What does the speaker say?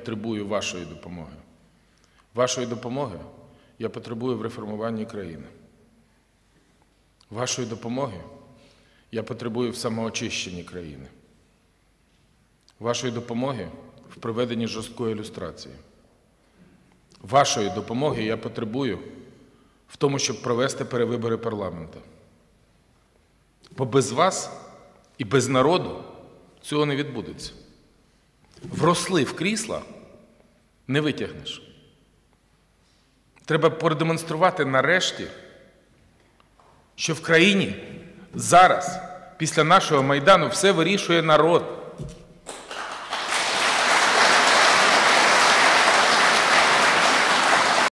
потребую вашої допомоги. Вашої допомоги я потребую в реформуванні країни. Вашої допомоги я потребую в самоочищенні країни. Вашої допомоги в проведенні жорсткої ілюстрації. Вашої допомоги я потребую в тому, щоб провести перевибори парламенту. Бо без вас і без народу цього не відбудеться. Вросли в крісла не витягнеш. Треба продемонструвати нарешті, що в країні зараз, після нашого майдану, все вирішує народ.